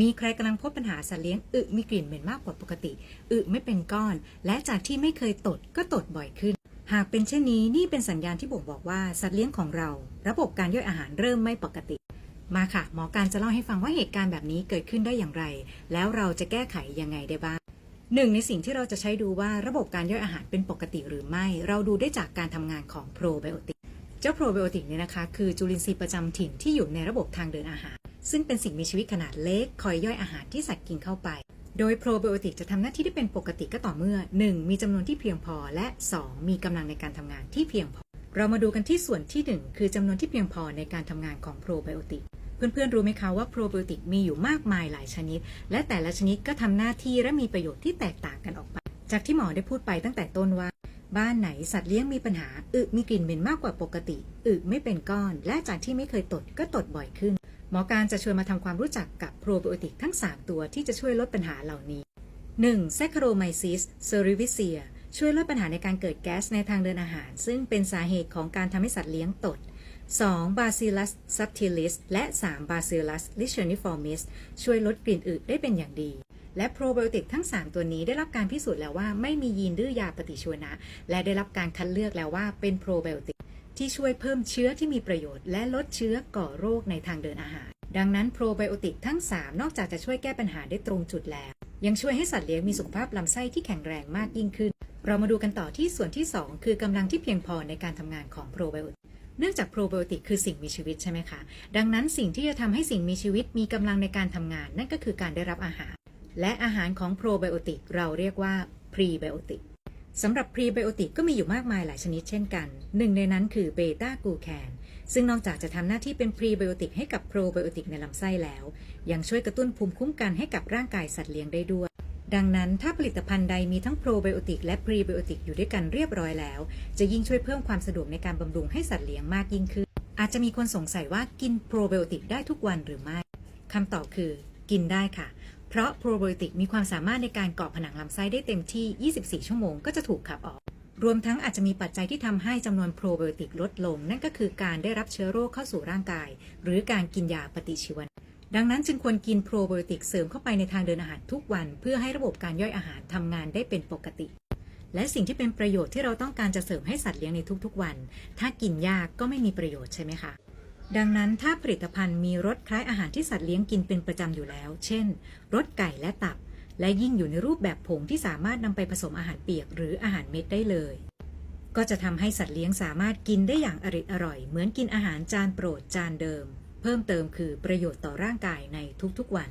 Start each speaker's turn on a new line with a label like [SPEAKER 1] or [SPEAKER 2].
[SPEAKER 1] มีใครกำลังพบปัญหาสัตว์เลี้ยงอึมีกลิ่นเหม็นมากกว่าปกติ อึไม่เป็นก้อน และจากที่ไม่เคยตดก็ตดบ่อยขึ้น หากเป็นเช่นนี้นี่เป็นสัญญาณที่บ่งบอกว่าสัตว์เลี้ยงของเรา ระบบการย่อยอาหารเริ่มไม่ปกติ มาค่ะ หมอการจะเล่าให้ฟังว่าเหตุการณ์แบบนี้เกิดขึ้นได้อย่างไร แล้วเราจะแก้ไขยังไงได้บ้างหนึ่งในสิ่งที่เราจะใช้ดูว่าระบบการย่อยอาหารเป็นปกติหรือไม่ เราดูได้จากการทำงานของโปรไบโอติก เจ้าโปรไบโอติกเนี่ยนะคะ คือจุลินทรีย์ประจำถิ่นที่อยู่ในระบบทางเดินอาหาร ซึ่งเป็นสิ่งมีชีวิตขนาดเล็กคอยย่อยอาหารที่สัตว์กินเข้าไป โดยโปรไบโอติกจะทำหน้าที่ได้เป็นปกติก็ต่อเมื่อ 1. มีจำนวนที่เพียงพอ และ 2. มีกำลังในการทำงานที่เพียงพอ เรามาดูกันที่ส่วนที่ 1 คือจำนวนที่เพียงพอในการทำงานของโปรไบโอติกเพื่อนๆ รู้ไหมคะว่าโปรไบโอติกมีอยู่มากมายหลายชนิด และแต่ละชนิดก็ทำหน้าที่และมีประโยชน์ที่แตกต่างกันออกไป จากที่หมอได้พูดไปตั้งแต่ต้นว่า บ้านไหนสัตว์เลี้ยงมีปัญหาอึมีกลิ่นเหม็นมากกว่าปกติอึไม่เป็นก้อน และจากที่ไม่เคยตดก็ตดบ่อยขึ้น หมอการจะชวนมาทำความรู้จักกับโปรไบโอติกทั้ง 3 ตัวที่จะช่วยลดปัญหาเหล่านี้ 1. Saccharomyces cerevisiae ช่วยลดปัญหาในการเกิดแก๊สในทางเดินอาหาร ซึ่งเป็นสาเหตุของการทำให้สัตว์เลี้ยงตด 2. Bacillus subtilis และ 3. Bacillus licheniformis ช่วยลดกลิ่นอึได้เป็นอย่างดี และโปรไบโอติกทั้ง 3 ตัวนี้ได้รับการพิสูจน์แล้วว่าไม่มียีนดื้อยาปฏิชีวนะ และได้รับการคัดเลือกแล้วว่าเป็นโปรไบโอติก ที่ช่วยเพิ่มเชื้อที่มีประโยชน์ และลดเชื้อก่อโรคในทางเดินอาหาร ดังนั้นโปรไบโอติกทั้ง 3 นอกจากจะช่วยแก้ปัญหาได้ตรงจุดแล้ว ยังช่วยให้สัตว์เลี้ยงมีสุขภาพลำไส้ที่แข็งแรงมากยิ่งขึ้น เรามาดูกันต่อที่ส่วนที่ 2 คือกำลังที่เพียงพอในการทำงานของโปรไบโอติกเนื่องจากโปรไบโอติกคือสิ่งมีชีวิตใช่ไหมคะ ดังนั้นสิ่งที่จะทำให้สิ่งมีชีวิตมีกำลังในการทำงาน นั่นก็คือการได้รับอาหาร และอาหารของโปรไบโอติกเราเรียกว่าพรีไบโอติก สำหรับพรีไบโอติกก็มีอยู่มากมายหลายชนิดเช่นกัน หนึ่งในนั้นคือเบต้ากูแคนซึ่งนอกจากจะทำหน้าที่เป็นพรีไบโอติกให้กับโปรไบโอติกในลำไส้แล้ว ยังช่วยกระตุ้นภูมิคุ้มกันให้กับร่างกายสัตว์เลี้ยงได้ด้วย ดังนั้นถ้าผลิตภัณฑ์ใดมีทั้งโปรไบโอติกและพรีไบโอติกอยู่ด้วยกันเรียบร้อยแล้ว จะยิ่งช่วยเพิ่มความสะดวกในการบำรุงให้สัตว์เลี้ยงมากยิ่งขึ้น อาจจะมีคนสงสัยว่ากินโปรไบโอติกได้ทุกวันหรือไม่คำตอบคือ กินได้ค่ะ เพราะโปรไบโอติกมีความสามารถในการเกาะผนังลำไส้ได้เต็มที่ 24 ชั่วโมงก็จะถูกขับออก รวมทั้งอาจจะมีปัจจัยที่ทำให้จำนวนโปรไบโอติกลดลง นั่นก็คือการได้รับเชื้อโรคเข้าสู่ร่างกาย หรือการกินยาปฏิชีวนะดังนั้นจึงควรกินโปรไบโอติกเสริมเข้าไปในทางเดินอาหารทุกวัน เพื่อให้ระบบการย่อยอาหารทำงานได้เป็นปกติ และสิ่งที่เป็นประโยชน์ที่เราต้องการจะเสริมให้สัตว์เลี้ยงในทุกๆวัน ถ้ากินยากก็ไม่มีประโยชน์ใช่ไหมคะ ดังนั้นถ้าผลิตภัณฑ์มีรสคล้ายอาหารที่สัตว์เลี้ยงกินเป็นประจำอยู่แล้ว เช่น รสไก่และตับ และยิ่งอยู่ในรูปแบบผงที่สามารถนำไปผสมอาหารเปียกหรืออาหารเม็ดได้เลย ก็จะทำให้สัตว์เลี้ยงสามารถกินได้อย่างอริดอร่อย เหมือนกินอาหารจานโปรดจานเดิม เพิ่มเติมคือประโยชน์ต่อร่างกายในทุกๆวัน